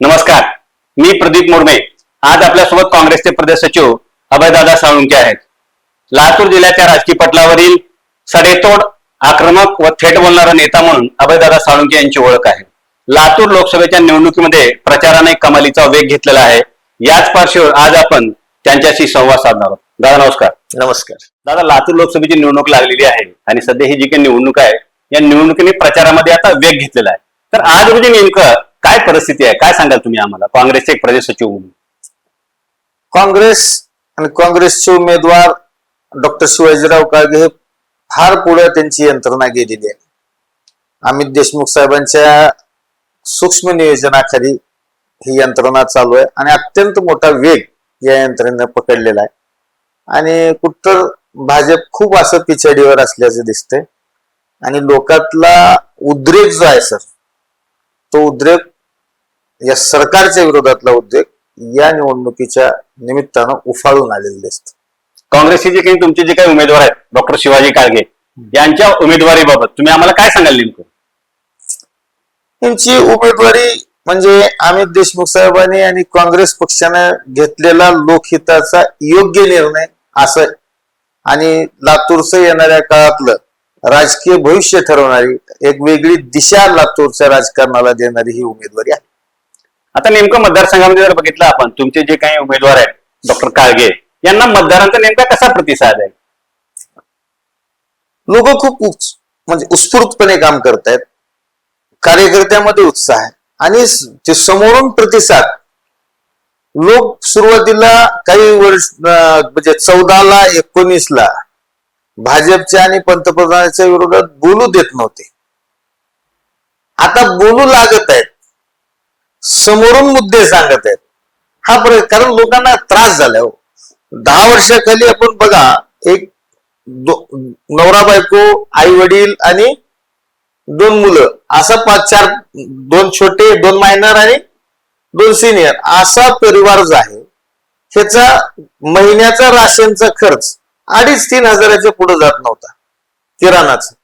नमस्कार मी प्रदीप मुरमे. आज आपल्यासोबत काँग्रेसचे प्रदेश सचिव अभयदादा साळुंके आहेत. लातूर जिल्ह्याच्या राजकीय पटलावरील सडेतोड आक्रमक व थेट बोलणारा नेता म्हणून अभयदादा साळुंके यांची ओळख आहे. लातूर लोकसभेच्या निवडणुकीमध्ये प्रचाराने कमालीचा वेग घेतलेला आहे. याच पार्श्वभूमीवर आज आपण त्यांच्याशी संवाद साधणार आहोत. दादा नमस्कार. नमस्कार. दादा लातूर लोकसभेची निवडणूक लागलेली आहे आणि सध्या ही जी काही निवडणूक आहे या निवडणुकीने प्रचारामध्ये आता वेग घेतलेला आहे. तर आज रोजी नेमकं काय परिस्थिती आहे? काय सांगाल तुम्ही आम्हाला? काँग्रेसचे एक प्रदेश सचिव म्हणून. काँग्रेस आणि काँग्रेसचे उमेदवार डॉक्टर शिवाजीराव काळगे हे फार पुढे त्यांची यंत्रणा गेलेली आहे. अमित देशमुख साहेबांच्या सूक्ष्म नियोजनाखाली ही यंत्रणा चालू आहे आणि अत्यंत मोठा वेग या यंत्रणेनं पकडलेला आहे. आणि कुठतर भाजप खूप असं पिछाडीवर असल्याचं दिसतंय. आणि लोकातला उद्रेक जो आहे सर तो उद्रेक या सरकारच्या विरोधातला उद्रेक या निवडणुकीच्या निमित्तानं उफाळून आलेलं दिसतं काँग्रेसचे जे काही तुमचे जे काही उमेदवार आहेत डॉक्टर शिवाजी काळगे यांच्या उमेदवारीबाबत तुम्ही आम्हाला काय सांगाल नेमकं? यांची उमेदवारी म्हणजे अमित देशमुख साहेबांनी आणि काँग्रेस पक्षानं घेतलेला लोकहिताचा योग्य निर्णय असं. आणि लातूरचं येणाऱ्या काळातलं राजकीय भविष्य ठरवणारी एक वेगळी दिशा लातूरच्या राजकारणाला देणारी ही उमेदवारी आहे. आता नेमकं मतदारसंघामध्ये जर बघितलं आपण तुमचे जे काही उमेदवार आहेत डॉक्टर काळगे यांना मतदारांचा नेमका कसा प्रतिसाद आहे? लोक खूप म्हणजे उत्स्फूर्तपणे काम करतायत. कार्यकर्त्यामध्ये उत्साह आहे. आणि ते समोरून प्रतिसाद. लोक सुरुवातीला काही वर्ष म्हणजे चौदाला एकोणीसला भाजपच्या आणि पंतप्रधानाच्या विरोधात बोलू देत नव्हते. आता बोलू लागत आहेत. समोरून मुद्दे सांगत आहेत. हा प्रयोग कारण लोकांना त्रास झालाय हो. दहा वर्षाखाली आपण बघा एक नवरा बायको आई वडील आणि दोन मुलं असा पाच चार दोन छोटे दोन मायनर आणि दोन सिनियर असा परिवार जो आहे ह्याचा महिन्याचा राशनचा खर्च अडीच तीन हजाराच्या पुढे जात नव्हता किराणाचा.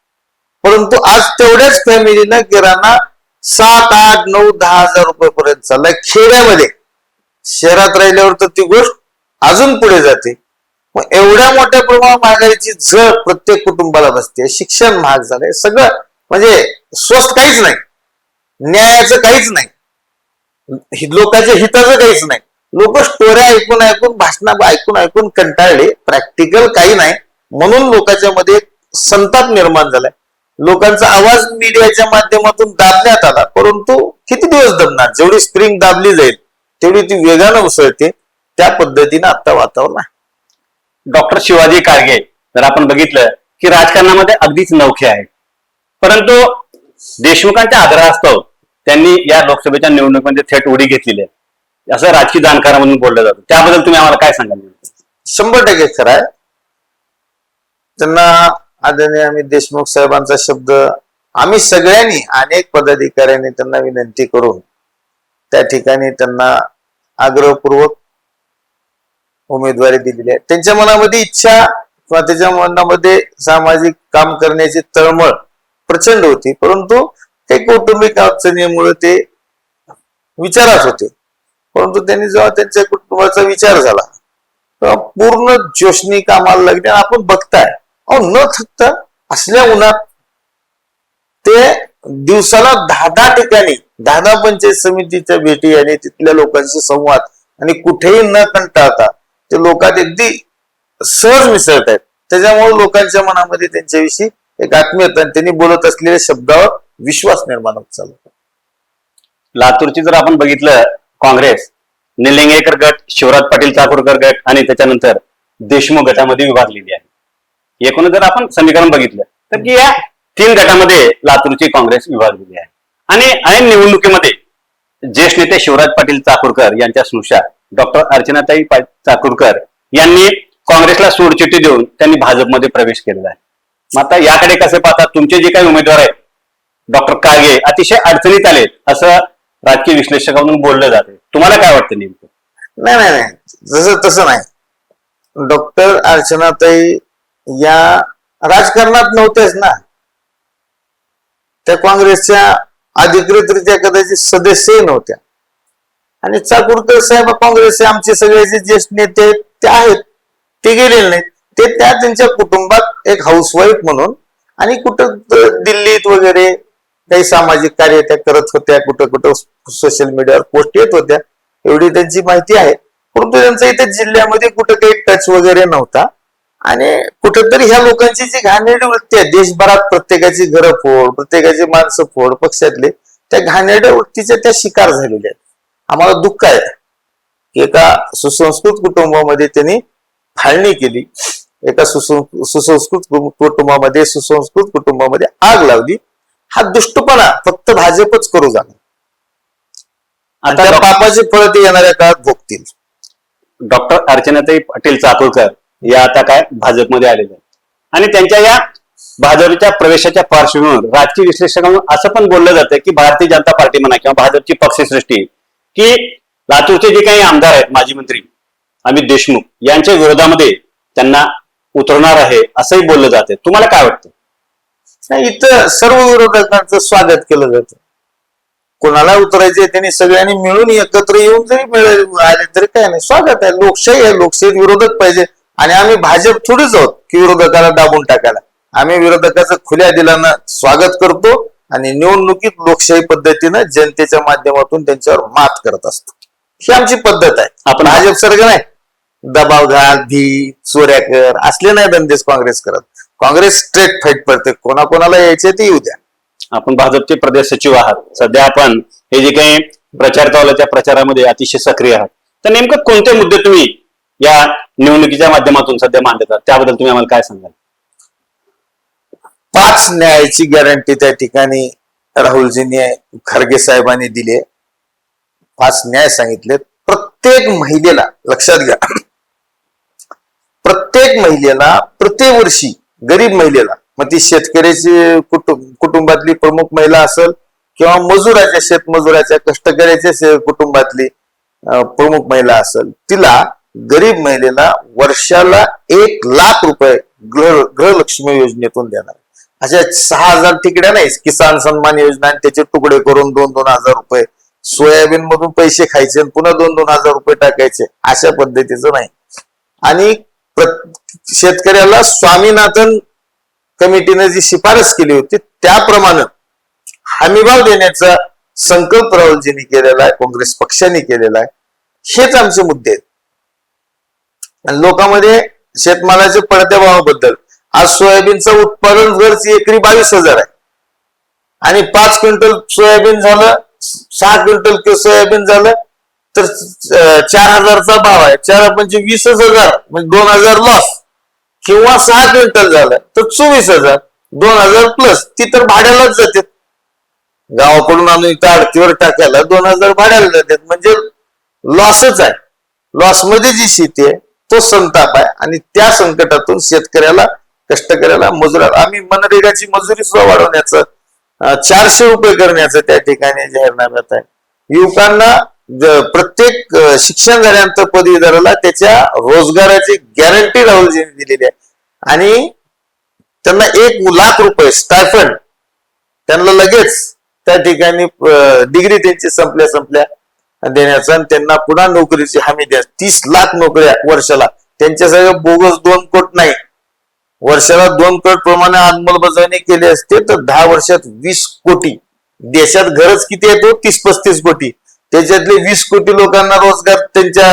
परंतु आज तेवढ्याच फॅमिलीनं किराणा सात आठ नऊ दहा हजार रुपये पर्यंत चाललाय. खेड्यामध्ये शहरात राहिल्यावर तर ती गोष्ट अजून पुढे जाते. मग एवढ्या मोठ्या प्रमाणात महागाईची झळ प्रत्येक कुटुंबाला बसते. शिक्षण महाग झालंय. सगळं म्हणजे स्वस्त काहीच नाही. न्यायाचं काहीच नाही. लोकांच्या हिताचं काहीच नाही. लोक स्टोऱ्या ऐकून ऐकून भाषण ऐकून ऐकून कंटाळले. प्रॅक्टिकल काही नाही. म्हणून लोकांच्या मध्ये संताप निर्माण झालाय. लोकांचा आवाज मीडियाच्या माध्यमातून दाबण्यात आला. परंतु किती दिवस दबणार? जेवढी स्प्रिंग दाबली जाईल तेवढी ती वेगानं उसळते. त्या पद्धतीनं आता वातावरण आहे. डॉक्टर शिवाजी काळगे जर आपण बघितलं की राजकारणामध्ये अगदीच नौखे आहेत. परंतु देशमुखांच्या आग्रहास्तव त्यांनी या लोकसभेच्या निवडणुकीमध्ये थेट उडी घेतलेली आहे. असं राजकीय जाणकार म्हणून बोललं जातं. त्याबद्दल तुम्ही आम्हाला काय सांगाल? शंभर टक्के खरं आहे. त्यांना आदरणीय अमित देशमुख साहेबांचा शब्द आम्ही सगळ्यांनी अनेक पदाधिकाऱ्यांनी त्यांना विनंती करून त्या ठिकाणी त्यांना आग्रहपूर्वक उमेदवारी दिलेली आहे. त्यांच्या मनामध्ये इच्छा किंवा त्याच्या मनामध्ये सामाजिक काम करण्याची तळमळ प्रचंड होती परंतु काही कौटुंबिक अडचणीमुळे ते विचारात होते. परंतु त्यांनी जेव्हा त्यांच्या कुटुंबाचा विचार झाला तेव्हा पूर्ण जोशनी कामाला लागली आणि आपण बघताय अहो न थकता असल्या उन्हात ते दिवसाला दहा दहा ठिकाणी दहा दहा पंचायत समितीच्या भेटी आणि तिथल्या लोकांशी संवाद आणि कुठेही न कंटाळता ते लोकात अगदी सहज मिसळत आहेत. त्याच्यामुळे लोकांच्या मनामध्ये त्यांच्याविषयी एक आत्मीयता आणि त्यांनी बोलत असलेल्या शब्दावर विश्वास निर्माण होत चालू लातूरची जर आपण बघितलं काँग्रेस निलिंगेकर गट शिवराज पाटील चाकूरकर गट आणि त्याच्यानंतर देशमुख गटामध्ये विभागलेली आहे. एकूण जर आपण समीकरण बघितलं तर की या तीन गटामध्ये लातूरची काँग्रेस विभागलेली आहे. आणि ऐन निवडणुकीमध्ये ज्येष्ठ नेते शिवराज पाटील चाकूरकर यांच्या स्नुषा डॉक्टर अर्चनाताई चाकूरकर यांनी काँग्रेसला सोडचिठ्ठी देऊन त्यांनी भाजपमध्ये प्रवेश केलेला आहे. मग आता याकडे कसे पाहतात तुमचे जे काही उमेदवार आहेत डॉक्टर कागे अतिशय अडचणीत आले असं राजकीय विश्लेषकांकडून बोललं जाते तुम्हाला काय वाटतं नेमकं? नाही नाही नाही. जसं तसं नाही. डॉक्टर अर्चनाताई या राजकारणात नव्हत्याच ना. त्या काँग्रेसच्या अधिकृतरित्या कदाचित सदस्यही नव्हत्या. आणि चाकूरकर साहेब काँग्रेसचे आमचे सगळे जे ज्येष्ठ नेते आहेत ते आहेत ते गेलेले नाहीत. ते त्या त्यांच्या कुटुंबात एक हाऊसवाईफ म्हणून आणि कुठं दिल्लीत वगैरे काही सामाजिक कार्य त्या करत होत्या कुठं कुठं सोशल मीडियावर पोस्ट येत होत्या. एवढी त्यांची माहिती आहे. परंतु त्यांचा इथे जिल्ह्यामध्ये कुठं काही टच वगैरे नव्हता. आणि कुठेतरी ह्या लोकांची जी घाणेरडी वृत्ती आहे देशभरात प्रत्येकाची घरं फोड प्रत्येकाची माणसं फोड पक्षातले त्या घाणेरड्या वृत्तीच्या त्या शिकार झालेल्या आहेत. आम्हाला दुःख आहे की एका सुसंस्कृत कुटुंबामध्ये त्यांनी फाळणी केली. एका सुसं सुसंस्कृत कुटुंबामध्ये सुसंस्कृत कुटुंबामध्ये आग लावली. हा दुष्टपणा फक्त भाजपच करू जाणार. आता पापाची फळं ते येणाऱ्या काळात भोगतील. डॉक्टर अर्चनाताई पाटील चाकूरकर या आता काय भाजपमध्ये आलेल्या आणि त्यांच्या या भाजपच्या प्रवेशाच्या पार्श्वभूमीवर राजकीय विश्लेषकांकडून असं पण बोललं जातं की भारतीय जनता पार्टी म्हणा किंवा भाजपची पक्षसृष्टी की लातूरचे जे काही आमदार आहेत माजी मंत्री अमित देशमुख यांच्या विरोधामध्ये त्यांना उतरणार आहे असंही बोललं जाते तुम्हाला काय वाटतं? नाही इथं सर्व विरोधकांचं स्वागत केलं जातं. कोणाला उतरायचे त्यांनी सगळ्यांनी मिळून एकत्र येऊन जरी मिळ- आले तरी काय नाही. स्वागत आहे. लोकशाही आहे. लोकशाहीत विरोधक पाहिजे. आणि आम्ही भाजप थोडीच आहोत की विरोधकाला दाबून टाकायला. आम्ही विरोधकाचं खुल्या दिलानं स्वागत करतो आणि निवडणुकीत लोकशाही पद्धतीनं जनतेच्या माध्यमातून त्यांच्यावर मात करत असतो. ही आमची पद्धत आहे. आपण- भाजप सारखं नाही. दबाव घाल भी चोऱ्या कर असले नाही धंदेच काँग्रेस करत. काँग्रेस स्ट्रेट फाईट पडते कोणाकोणाला यायचे ते येऊ द्या. आपण भाजपचे प्रदेश सचिव आहात. सध्या आपण हे जे काही प्रचार त्या प्रचारामध्ये अतिशय सक्रिय आहात. तर नेमकं कोणते मुद्दे तुम्ही या निवडणुकीच्या माध्यमातून सध्या मांडतात त्याबद्दल तुम्ही आम्हाला काय सांगाल? पाच न्यायाची गॅरंटी त्या ठिकाणी राहुलजींनी खरगे साहेबांनी दिले पाच न्याय सांगितले प्रत्येक महिलेला लक्षात घ्या. प्रत्येक महिलेला प्रतिवर्षी गरीब महिलेला मग ती शेतकऱ्याची कुटुंब कुटुंबातली प्रमुख महिला असेल किंवा मजुराच्या शेतमजुराच्या कष्टकऱ्याच्या कुटुंबातली प्रमुख महिला असेल तिला गरीब महिलेला वर्षाला एक लाख रुपये गृहलक्ष्मी योजनेतून देणार. अशा सहा हजार तिकड्या नाही किसान सन्मान योजना आणि त्याचे तुकडे करून दोन दोन हजार रुपये सोयाबीन मधून पैसे खायचे आणि पुन्हा दोन दोन हजार रुपये टाकायचे अशा पद्धतीचं नाही. आणि शेतकऱ्याला स्वामीनाथन कमिटीने जी शिफारस केली होती त्याप्रमाणे हमीभाव देण्याचा संकल्प राहुलजींनी केलेला आहे काँग्रेस पक्षाने केलेला आहे हेच आमचे मुद्दे आहेत. आणि लोकांमध्ये शेतमालाच्या पडत्या भावाबद्दल. आज सोयाबीनचं उत्पादन खर्च एकरी बावीस हजार आहे. आणि पाच क्विंटल सोयाबीन झालं सहा क्विंटल सोयाबीन झालं तर चार हजारचा भाव आहे. चार म्हणजे वीसच हजार म्हणजे दोन हजार लॉस किंवा सहा क्विंटल झालं तर चोवीस हजार दोन हजार प्लस ती तर भाड्यालाच जाते. गावाकडून आणून इथं आडतीवर टाकायला दोन हजार भाड्याला जातात म्हणजे लॉसच आहे. लॉसमध्ये जी शेती आहे तो संताप आहे आणि त्या संकटातून शेतकऱ्याला कष्टकऱ्याला मजुराला आम्ही मनरेगाची मजुरी सुद्धा वाढवण्याचं चारशे रुपये करण्याचं त्या ठिकाणी जाहीरनाम्यात आहे. युवकांना प्रत्येक शिक्षण झाल्यानंतर पदवीधराला त्याच्या रोजगाराची गॅरंटी राहुलजींनी दिलेली आहे. आणि त्यांना एक लाख रुपये स्टायफंड त्यांना लगेच त्या ठिकाणी डिग्री त्यांची संपल्या संपल्या देण्याचा आणि त्यांना पुन्हा नोकरीची हमी द्या. तीस लाख नोकऱ्या वर्षाला. त्यांच्या सगळ्या बोगस दोन कोट नाही. वर्षाला दोन कोट प्रमाणे अंमलबजावणी केली असते तर दहा वर्षात वीस कोटी. देशात गरज किती आहे तो? तीस पस्तीस कोटी. त्याच्यातले वीस कोटी लोकांना रोजगार त्यांच्या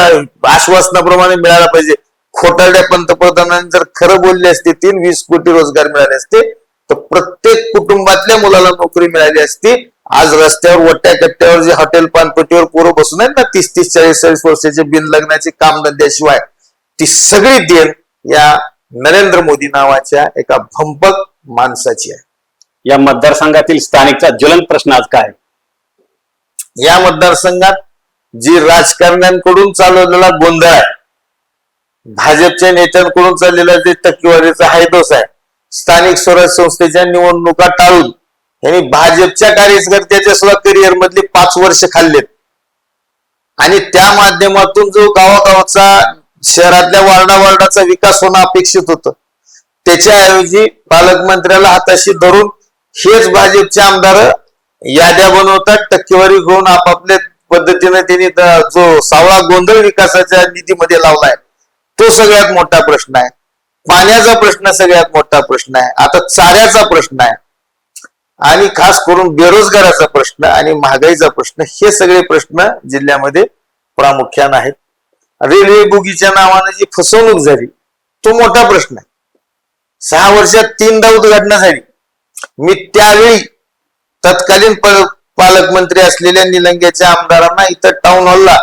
आश्वासनाप्रमाणे मिळाला पाहिजे. खोटारड्या पंतप्रधानांनी जर खरं बोलले असते तीन वीस कोटी रोजगार मिळाले असते तर प्रत्येक कुटुंबातल्या मुलाला नोकरी मिळाली असती आज रस्त्यावर वट्या कट्ट्यावर जे हॉटेल पानपट्टीवर पोरं बसून आहेत ना तीस तीस चाळीस चाळीस वर्षाचे बिन लग्नाचे काम धंद्याशिवाय ती सगळी देण या नरेंद्र मोदी नावाच्या एका भंपक माणसाची आहे या मतदारसंघातील स्थानिकचा ज्वलंत प्रश्न आज काय? या मतदारसंघात जी राजकारण्यांकडून चालवलेला गोंधळ आहे भाजपच्या नेत्यांकडून चाललेला जे टक्केवारीचा हायदोस आहे स्थानिक स्वराज्य संस्थेच्या निवडणुका टाळून यांनी भाजपच्या कार्यकर्त्याच्या सुद्धा करिअर मधली पाच वर्ष खाल्लेत. आणि त्या माध्यमातून जो गावागावचा शहरातल्या वार्डा वार्डाचा विकास होणं अपेक्षित होतं. त्याच्याऐवजी पालकमंत्र्याला हाताशी धरून हेच भाजपचे आमदार याद्या बनवतात टक्केवारी घेऊन आपापल्या पद्धतीने त्यांनी जो सावळा गोंधळ विकासाच्या निधीमध्ये लावलाय तो सगळ्यात मोठा प्रश्न आहे. पाण्याचा प्रश्न सगळ्यात मोठा प्रश्न आहे. आता चाऱ्याचा प्रश्न आहे. आणि खास करून बेरोजगाराचा प्रश्न आणि महागाईचा प्रश्न हे सगळे प्रश्न जिल्ह्यामध्ये प्रामुख्यानं आहेत. रेल्वे बुगीच्या नावाने जी फसवणूक झाली तो मोठा प्रश्न आहे. सहा वर्षात तीनदा उद्घाटना झाली मी त्यावेळी तत्कालीन प- पालकमंत्री असलेल्या निलंग्याच्या आमदारांना इथं टाउन हॉलला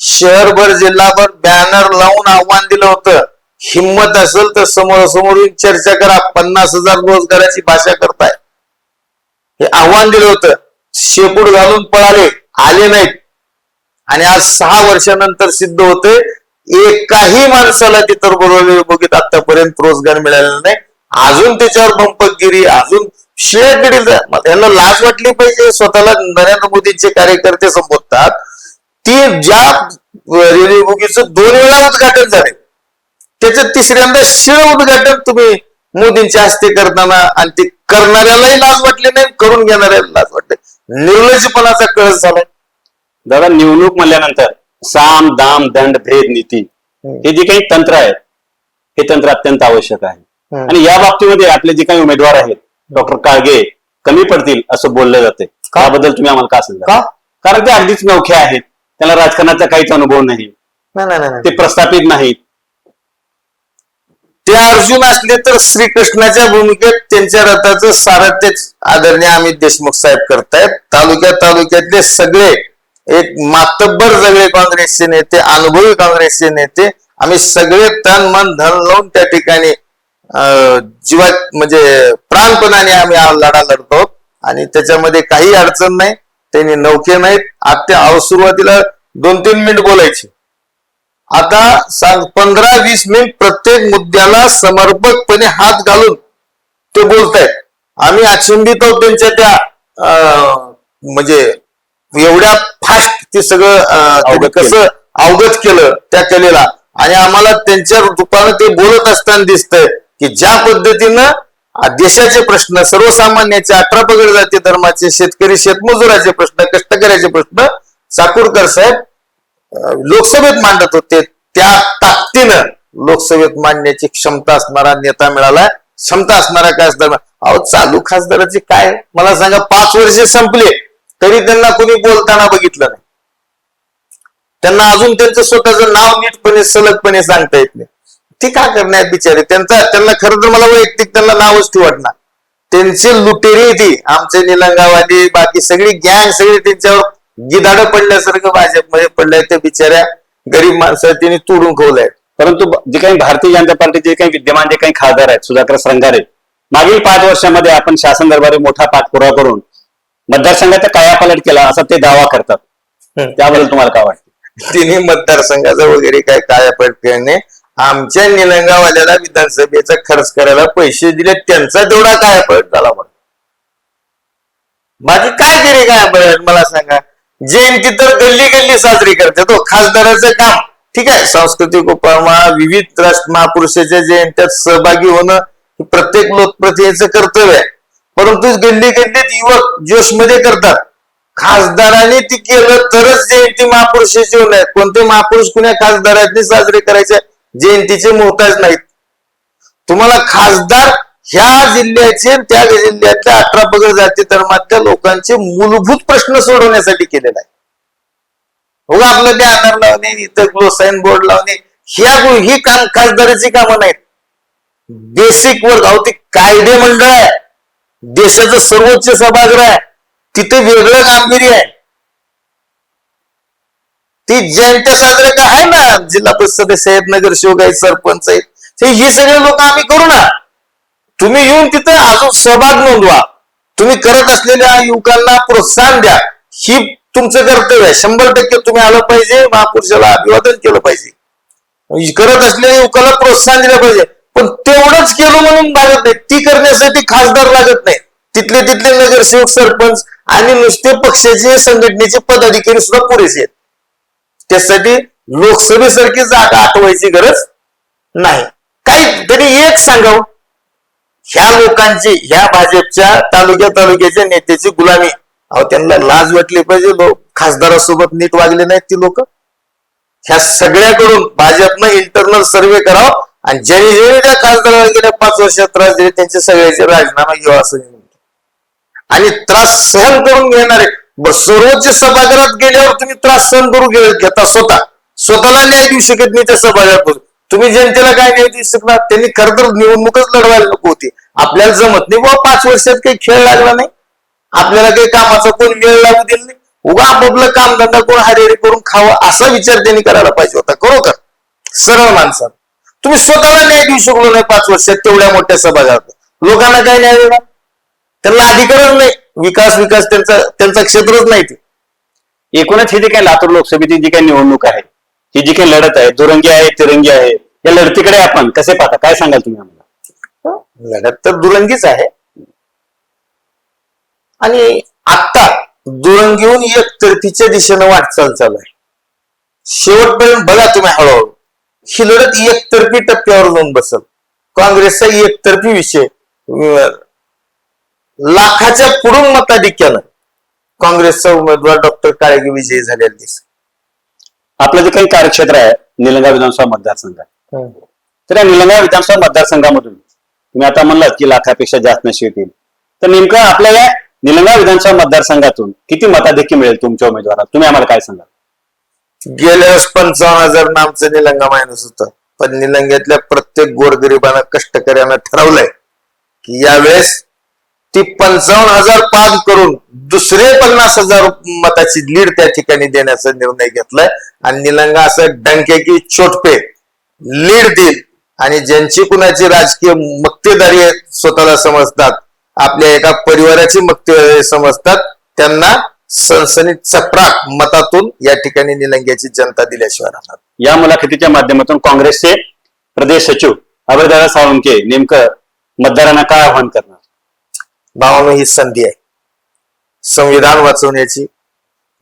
शहरभर जिल्हाभर बॅनर लावून आव्हान दिलं होतं. हिंमत असेल तर समोरासमोर चर्चा करा. पन्नास हजार रोजगाराची भाषा करताय. हे आव्हान दिलं होतं. शेपूट घालून पळाले आले नाहीत. आणि आज सहा वर्षानंतर सिद्ध होते एकाही माणसाला तिथं बरोबर बघित आतापर्यंत रोजगार मिळालेला नाही. अजून त्याच्यावर बंपकगिरी अजून शिळ्याकडे यांना लाज वाटली पाहिजे स्वतःला नरेंद्र मोदींचे कार्यकर्ते संबोधतात. ती ज्या रेल्वे बोगीचं दोन वेळा उद्घाटन झाले त्याचं तिसऱ्यांदा शिळ उद्घाटन तुम्ही मोदींच्या हस्ते करताना आणि ते करणाऱ्यालाही लाज वाटली नाही करून घेणाऱ्याला लाज वाटते निर्लज्जपणाचा कळस झालाय. दादा निवडणूक म्हणल्यानंतर साम दाम दंड भेद नीती हे जे काही तंत्र आहेत हे तंत्र अत्यंत आवश्यक आहे. आणि या बाबतीमध्ये आपले जे काही उमेदवार आहेत डॉक्टर काळगे कमी पडतील असं बोललं जाते का? त्याबद्दल तुम्ही आम्हाला का सांगा का? कारण ते अगदीच नौखे आहेत. त्याला राजकारणाचा काहीच अनुभव नाही. नाही नाही नाही, नाही. ते प्रस्थापित नाहीत. ते अर्जुन असले तर श्रीकृष्णाच्या भूमिकेत त्यांच्या रथाचं सारथ्यच आदरणीय अमित देशमुख साहेब करतायत. तालुक्यात तालुक्यातले सगळे एक मातब्बर सगळे काँग्रेसचे नेते अनुभवी काँग्रेसचे नेते आम्ही सगळे तन मन धन लावून त्या ठिकाणी अं, जीवात म्हणजे प्राणपणाने आम्ही लढा लढतो आणि त्याच्यामध्ये काही अडचण नाही त्यांनी नौके नाहीत. आत्या सुरुवातीला दोन तीन मिनिट बोलायचे. आता सांग पंधरा वीस मिनिट प्रत्येक मुद्द्याला समर्पकपणे हात घालून ते बोलतायत आम्ही अचंबित आहोत त्यांच्या त्या म्हणजे एवढ्या फास्ट ते सगळं. कसं अवगत केलं त्या कलेला आणि आम्हाला त्यांच्या रूपानं ते बोलत असताना दिसतंय की ज्या पद्धतीनं देशाचे प्रश्न सर्वसामान्याचे अठरा पगड जाती धर्माचे शेतकरी शेतमजुराचे प्रश्न कष्टकऱ्याचे प्रश्न चाकूरकर साहेब लोकसभेत मांडत होते. त्या ताकदीनं लोकसभेत मांडण्याची क्षमता असणारा नेता मिळाला. क्षमता असणारा खासदार अहो चालू खासदाराचे काय? मला सांगा पाच वर्षे संपले. तरी त्यांना कोणी बोलताना बघितलं नाही. त्यांना अजून त्यांचं स्वतःचं नाव नीटपणे सलगपणे सांगता येत नाही. ते का करण्यात बिचारे? त्यांचा त्यांना खरं तर मला वैयक्तिक त्यांना नावच ती वाटणार त्यांचे लुटेरी ती. आमचे निलंगावाली बाकी सगळी गँग सगळी त्यांच्यावर गिदाड पडल्यासारखं भाजपमध्ये पडलंय त्या बिचाऱ्या गरीब माणसं त्यांनी तोडून खवलंय. परंतु जे काही भारतीय जनता पार्टीचे जे काही विद्यमान जे काही खासदार आहेत सुधाकर श्रंगारे मागील पाच वर्षामध्ये आपण शासन दरबारी मोठा पाठपुरावा करून मतदारसंघाचा कायापालट केला असा ते दावा करतात. त्याबद्दल तुम्हाला काय वाटतं? तिन्ही मतदारसंघाचा वगैरे काय कायापट करणे आमच्या निलंगावाल्याला विधानसभेचा खर्च करायला पैसे दिले त्यांचा तेवढा कायापट झाला म्हणून. बाकी काय केले काय मला सांगा. जयंती तर गल्ली गल्ली साजरी करते. तो खासदाराचं काम. ठीक आहे सांस्कृतिक उपमा विविध राष्ट्र महापुरुषाच्या जयंत्यात सहभागी होणं प्रत्येक लोकप्रतिनिधीचं कर्तव्य आहे. परंतु गल्ली गल्लीत युवक जोशमध्ये करतात. खासदारांनी ती केलं तरच जयंती महापुरुषाची होणार कोणते महापुरुष कुण्या खासदारांनी साजरे करायचे जयंतीचे मोहताज नाहीत. तुम्हाला खासदार ह्या जिल्ह्याचे त्या जिल्ह्यातल्या अठरा पगड जाती धर्मातल्या लोकांचे मूलभूत प्रश्न सोडवण्यासाठी केलेला आहे. हो आपलं ते आधार लावणे इथं ग्लो साईन बोर्ड लावणे ह्या ही काम खासदाराची कामं नाहीत. बेसिक वर्क अहो ते कायदे मंडळ आहे. देशाचं सर्वोच्च सभागृह आहे. तिथे वेगळं कामगिरी आहे. ती जयंत्या साजरे का आहे ना? जिल्हा परिषद सदस्य आहेत नगरसेवक आहेत सरपंच आहेत. हे ही सगळे लोक आम्ही करू ना. तुम्ही येऊन तिथे अजून सहभाग नोंदवा. तुम्ही करत असलेल्या युवकांना प्रोत्साहन द्या. ही तुमचं कर्तव्य आहे. शंभर टक्के तुम्ही आलं पाहिजे महापुरुषाला अभिवादन केलं पाहिजे. म्हणजे करत असलेल्या युवकाला प्रोत्साहन दिलं पाहिजे. पण तेवढंच केलं म्हणून लागत नाही. ती करण्यासाठी खासदार लागत नाही. तिथले तिथले नगरसेवक सरपंच आणि नुसते पक्षाचे संघटनेचे पदाधिकारी सुद्धा पुरेसे आहेत. त्यासाठी लोकसभेसारखी जागा आठवायची गरज नाही. काही तरी एक सांगावं. ह्या लोकांची ह्या भाजपच्या तालुक्या तालुक्याच्या नेत्याची गुलामी. अहो त्यांना लाज वाटली पाहिजे लोक खासदारासोबत नीट वागले नाहीत ती लोक. ह्या सगळ्याकडून भाजपनं इंटरनल सर्वे करावं. आणि ज्यांनी ज्यांनी त्या खासदाराला गेल्या पाच वर्षात त्रास दिले त्यांचे सगळ्याचे राजीनामा घ्यावा असं म्हणतो. आणि त्रास सहन करून घेणारे सर्वोच्च सभागृहात गेल्यावर तुम्ही त्रास सहन करू घेता स्वतः. स्वतःला न्याय देऊ शकत नाही त्या सभागृहात. तुम्ही जनतेला काय न्याय देऊ शकणार? त्यांनी खर तर निवडणूकच लढवायला नको होती. आपल्याला जमत नाही. बाबा पाच वर्षात काही खेळ लागला नाही. आपल्याला काही कामाचा कोण वेळ लागू दिला नाही. उगा आपापलं कामधंदा कोण हरेरी करून खावं असा विचार त्यांनी करायला पाहिजे होता. खरोखर. सरळ माणसात तुम्ही स्वतःला न्याय देऊ शकलो नाही पाच वर्षात तेवढ्या मोठ्या सभागृहात. लोकांना काय न्याय देणार? त्यांना अधिकारच नाही. विकास विकास त्यांचा त्यांचा क्षेत्रच नाही ते. एकूणच हे जे काही लातूर लोकसभेची जी काही निवडणूक आहे ही जी काही लढत आहे दुरंगी आहे तिरंगी आहे या लढतीकडे आपण कसे पाहता? काय सांगाल तुम्ही आम्हाला? लढत तर दुरंगीच आहे. आणि आता दुरंगीहून एकतर्फीच्या दिशेनं वाटचाल चालू आहे. शेवटपर्यंत बघा तुम्ही हळूहळू. ही लढत एकतर्फी टप्प्यावर जाऊन बसल. काँग्रेसचा एकतर्फी विषय. लाखाच्या पुढून मताधिक्यानं काँग्रेसचा उमेदवार डॉक्टर काळेगी विजयी झालेला दिसत आपलं जे काही कार्यक्षेत्र आहे निलंगा विधानसभा मतदारसंघ तर या निलंगा विधानसभा मतदारसंघामधून तुम्ही आता म्हणलात की लाखापेक्षा जास्त नशी येतील. तर नेमकं आपल्या या निलंगा विधानसभा मतदारसंघातून किती मताधिक्य मिळेल तुमच्या उमेदवाराला तुम्ही आम्हाला काय सांगाल? गेल्या वेळेस पंचावन्न हजार आमचं निलंगा मायनस होतं. पण निलंग्यातल्या प्रत्येक गोरगरिबांना कष्टकऱ्यांना ठरवलंय की यावेळेस ती पंचावन्न हजार पार करून दुसरे पन्नास हजार मताची लीड त्या ठिकाणी देण्याचा निर्णय घेतलाय. आणि निलंगा असं डंके की चोटपे लीड देईल. आणि ज्यांची कुणाची राजकीय मक्तेदारी स्वतःला समजतात आपल्या एका परिवाराची मक्तेदारी समजतात त्यांना सनसनीत चपराक मतातून या ठिकाणी निलंग्याची जनता दिल्याशिवाय राहणार. या मुलाखतीच्या माध्यमातून काँग्रेसचे प्रदेश सचिव अभयदादा साळुंके नेमकं मतदारांना काय आव्हान करणार? भावानो ही संधी आहे. संविधान वाचवण्याची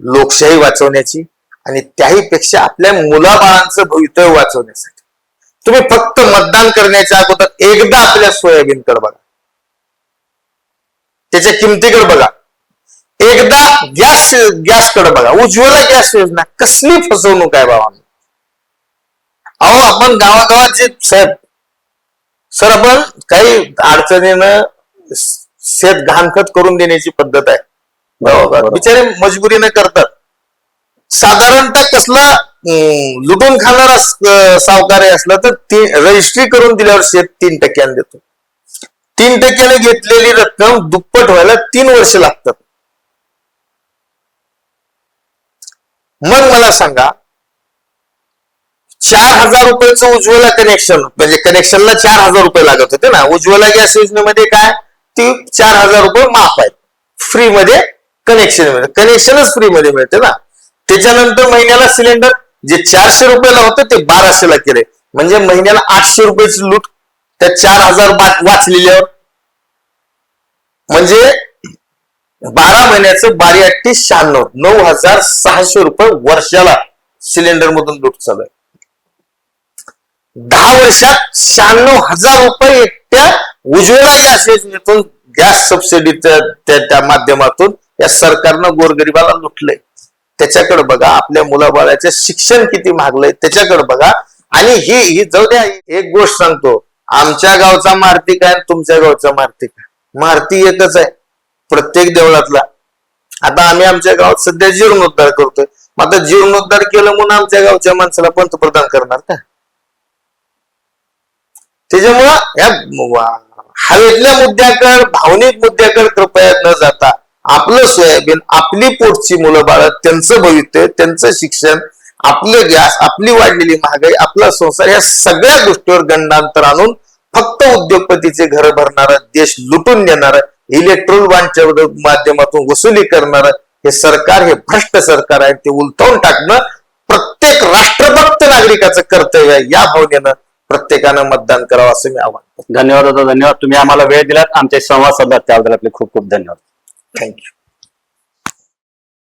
लोकशाही वाचवण्याची आणि त्याही पेक्षा आपल्या मुलाबाळांचं भवितव्य वाचवण्यासाठी. तुम्ही फक्त मतदान करण्याच्या अगोदर एकदा आपल्या सोयाबीनकडे बघा. त्याच्या किमतीकडे बघा. एकदा गॅस गॅसकडे बघा. उज्ज्वला गॅस योजना. कसली फसवणूक आहे बाबा अहो आपण गावागावात जे साहेब सर आपण काही अडचणीनं शेत घाणखत करून देण्याची पद्धत आहे. बिचारे मजबुरीने करतात. साधारणतः कसला लुटून खाणारा सावकारी असला तर ती रजिस्ट्री करून दिल्यावर शेत तीन टक्क्याने देतो. तीन टक्क्याने घेतलेली रक्कम दुप्पट व्हायला तीन वर्ष लागतात. मग मला सांगा चार हजार रुपयाचं उज्ज्वला कनेक्शन म्हणजे कनेक्शनला चार हजार रुपये लागत होते ना. उज्ज्वला गॅस योजनेमध्ये काय? ती चार हजार रुपये माफ आहेत. फ्री मध्ये कनेक्शन मिळतं. कनेक्शनच फ्री मध्ये मिळते ना. त्याच्यानंतर महिन्याला सिलेंडर जे चारशे रुपयाला होतं ते बाराशेला केले. म्हणजे महिन्याला आठशे रुपयाची लूट त्या चार हजार बा- वाचलेल्यावर. म्हणजे बारा महिन्याचं बारी अठ्ठी शहाण्णव नऊ हजार सहाशे रुपये वर्षाला सिलेंडर मधून लूट चालू आहे दहा वर्षात शहाण्णव हजार रुपये एकट्या उज्ज्वला गॅस योजनेतून गॅस सबसिडीच्या त्या त्या माध्यमातून या सरकारनं गोरगरिबाला लुटलंय. त्याच्याकडे बघा आपल्या मुलाबाळाचे शिक्षण किती महागलंय त्याच्याकडे बघा. आणि ही ही जाऊ द्या एक गोष्ट सांगतो. आमच्या गावचा मारुती काय तुमच्या गावचा मारती काय मारुती एकच आहे प्रत्येक देवळातला. आता आम्ही आमच्या गावात सध्या जीर्णोद्धार करतोय. मग आता जीर्णोद्धार केलं म्हणून आमच्या गावच्या माणसाला पंतप्रधान करणार का? त्याच्यामुळं या हवेतल्या मुद्द्याकडे भावनिक मुद्द्याकडे कृपया न जाता आपलं सोयाबीन आपली पोटची मुलं बाळ त्यांचं भवितव्य त्यांचं शिक्षण आपलं गॅस आपली वाढलेली महागाई आपला संसार या सगळ्या गोष्टीवर गंडांतर आणून फक्त उद्योगपतीचे घर भरणारा देश लुटून देणार इलेक्ट्रोल बांडच्या माध्यमातून वसुली करणार हे सरकार हे भ्रष्ट सरकार आहे ते उलथवून टाकणं प्रत्येक राष्ट्रभक्त नागरिकाचं कर्तव्य आहे. या भावनेनं प्रत्येकानं मतदान करावं असं मी आवाहन धन्यवाद दादा धन्यवाद. तुम्ही आम्हाला वेळ दिलात. आमचे संवाद साधलात त्याबद्दल आपले खूप खूप धन्यवाद. थँक्यू